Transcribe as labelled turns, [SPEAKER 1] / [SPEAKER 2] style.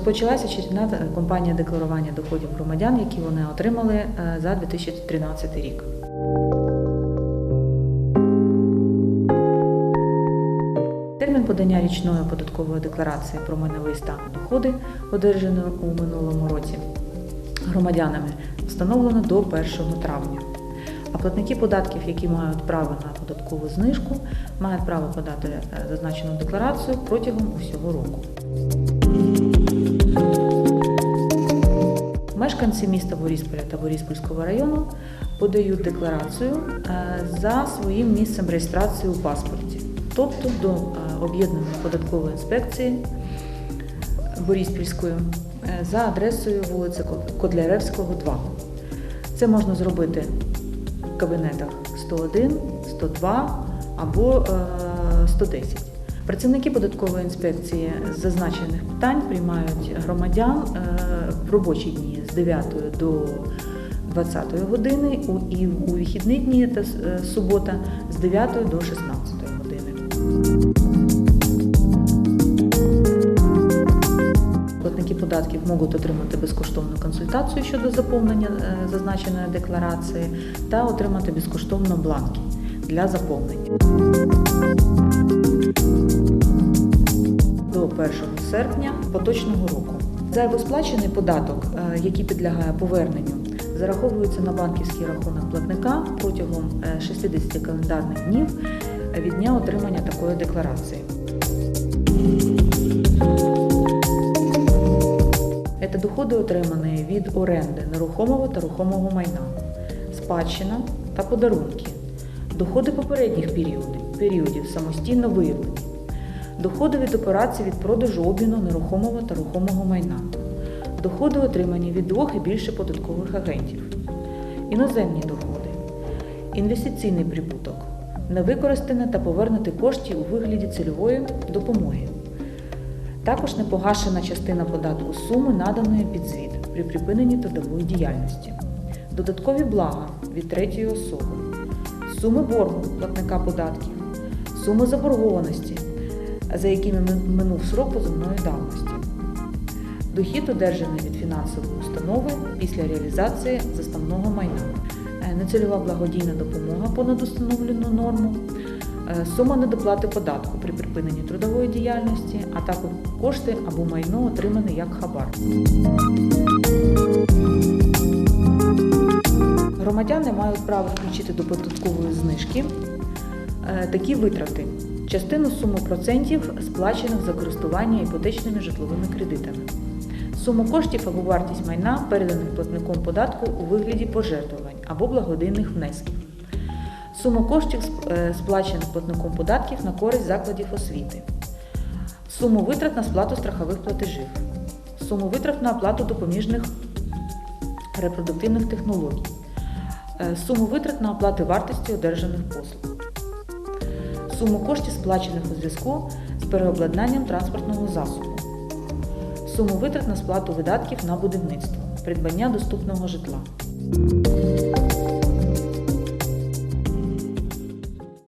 [SPEAKER 1] Розпочалася черговна кампанія декларування доходів громадян, які вони отримали е, за 2013 рік. Термін подання річної податкової декларації про майновий стан доходи, одержані у минулому році громадянами, встановлено до 1 травня. А платники податків, які мають право на податкову знижку, мають право подати е, зазначену декларацію протягом усього року. Мешканці міста Борисполя та Бориспільського району подають декларацію е, за своїм місцем реєстрації у паспорті, тобто до е, об'єднаної податкової інспекції Бориспільської е, за адресою вулиця Кодляревського, 2. Це можна зробити в кабінетах 101, 102 або е, 110. Працівники податкової інспекції з зазначених питань приймають громадян е, в робочі дні з 9 до 20 години і у вихідні дні та е, субота з 9 до 16 години. Платники податків можуть отримати безкоштовну консультацію щодо заповнення е, зазначеної декларації та отримати безкоштовно бланки для заповнення. До 1 серпня поточного року. Зайво сплачений податок, е, який підлягає поверненню, зараховується на банківський рахунок платника протягом е, 60 календарних днів від дня отримання такої декларації. Це доходи отримані від оренди нерухомого та рухомого майна, спадщина та подарунки, доходи попередніх періодів, періодів самостійно виявлені, доходи від операцій від продажу обміну нерухомого та рухомого майна, доходи отримані від двох і більше податкових агентів, іноземні доходи, інвестиційний прибуток, невикористані та повернуті кошти у вигляді цільової допомоги. Також непогашена частина податку суми, наданої під звіт при припиненні трудової діяльності, додаткові блага від третьої особи, суми боргу платника податків, суми заборгованості, за якими минув срок позовної давності, дохід одержаний від фінансової установи після реалізації заставного майна, е, нецільова благодійна допомога понад установлену норму, е, сума недоплати податку при припиненні трудової діяльності, а також кошти або майно отримане як хабар. Громадяни мають право включити до податкової знижки е, такі витрати. Частину суми процентів, сплачених за користування іпотечними житловими кредитами. Суму коштів або вартість майна, переданих платником податку у вигляді пожертвувань або благодійних внесків. Суму коштів, е, сплачених платником податків на користь закладів освіти. Суму витрат на сплату страхових платежів. Суму витрат на оплату допоміжних репродуктивних технологій. Е, Суму витрат на оплати вартості одержаних послуг. Суму коштів, сплачених у зв'язку з переобладнанням транспортного засобу. Суму витрат на сплату видатків на будівництво, придбання доступного житла.